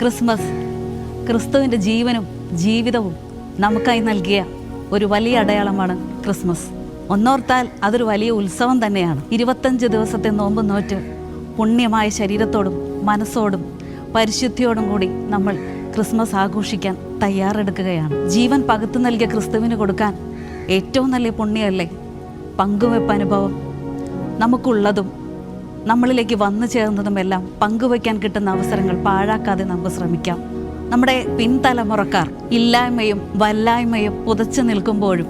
Christmas ക്രിസ്തുവിന്റെ ജീവനും ജീവിതവും നമുക്കായി നൽകിയ ഒരു വലിയ അടയാളമാണ് ക്രിസ്മസ്. ഒന്നോർത്താൽ അതൊരു വലിയ ഉത്സവം തന്നെയാണ്. ഇരുപത്തഞ്ച് ദിവസത്തെ നോമ്പ് നോറ്റ് പുണ്യമായ ശരീരത്തോടും മനസ്സോടും പരിശുദ്ധിയോടും കൂടി നമ്മൾ ക്രിസ്മസ് ആഘോഷിക്കാൻ തയ്യാറെടുക്കുകയാണ്. ജീവൻ പകുത്തു നൽകിയ ക്രിസ്തുവിന് കൊടുക്കാൻ ഏറ്റവും നല്ല പുണ്യമല്ലേ? പങ്കുവെപ്പ് അനുഭവം നമുക്കുള്ളതും നമ്മളിലേക്ക് വന്നു ചേർന്നതുമെല്ലാം പങ്കുവയ്ക്കാൻ കിട്ടുന്ന അവസരങ്ങൾ പാഴാക്കാതെ നമുക്ക് ശ്രമിക്കാം. നമ്മുടെ പിൻതലമുറക്കാർ ഇല്ലായ്മയും വല്ലായ്മയും പുതച്ചു നിൽക്കുമ്പോഴും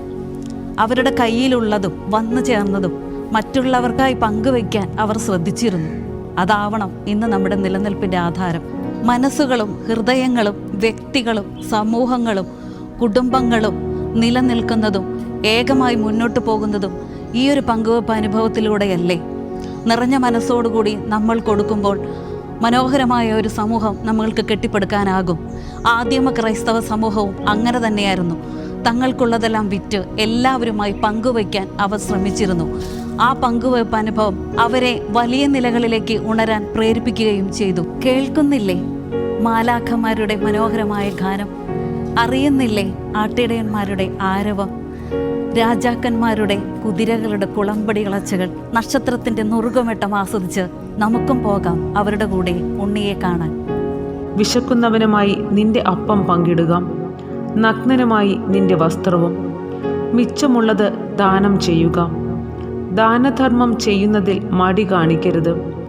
അവരുടെ കയ്യിലുള്ളതും വന്നു ചേർന്നതും മറ്റുള്ളവർക്കായി പങ്കുവയ്ക്കാൻ അവർ ശ്രദ്ധിച്ചിരുന്നു. അതാവണം ഇന്ന് നമ്മുടെ നിലനിൽപ്പിന്റെ ആധാരം. മനസ്സുകളും ഹൃദയങ്ങളും വ്യക്തികളും സമൂഹങ്ങളും കുടുംബങ്ങളും നിലനിൽക്കുന്നതും ഏകമായി മുന്നോട്ട് പോകുന്നതും ഈ ഒരു പങ്കുവെപ്പ് അനുഭവത്തിലൂടെയല്ലേ? നിറഞ്ഞ മനസ്സോടുകൂടി നമ്മൾ കൊടുക്കുമ്പോൾ മനോഹരമായ ഒരു സമൂഹം നമ്മൾക്ക് കെട്ടിപ്പടുക്കാനാകും. ആദ്യമ ക്രൈസ്തവ സമൂഹവും അങ്ങനെ തന്നെയായിരുന്നു. തങ്ങൾക്കുള്ളതെല്ലാം വിറ്റ് എല്ലാവരുമായി പങ്കുവയ്ക്കാൻ അവർ ശ്രമിച്ചിരുന്നു. ആ പങ്കുവയ്പ് അനുഭവം അവരെ വലിയ നിലകളിലേക്ക് ഉണരാൻ പ്രേരിപ്പിക്കുകയും ചെയ്തു. കേൾക്കുന്നില്ലേ? മാലാഖമാരുടെ മനോഹരമായ ഗാനം. അറിയുന്നില്ലേ ആട്ടിടയന്മാരുടെ ആരവം? രാജാക്കന്മാരുടെ കുതിരകളുടെ കുളമ്പടി കളച്ചകൾ നക്ഷത്രത്തിന്റെ നുറുകമെട്ടം ആസ്വദിച്ച് നമുക്കും പോകാം അവരുടെ കൂടെ ഉണ്ണിയെ കാണാൻ. വിശക്കുന്നവനുമായി നിന്റെ അപ്പം പങ്കിടുക. നഗ്നനുമായി നിന്റെ വസ്ത്രവും. മിച്ചമുള്ളത് ദാനം ചെയ്യുക. ദാനധർമ്മം ചെയ്യുന്നതിൽ മടി കാണിക്കരുത്.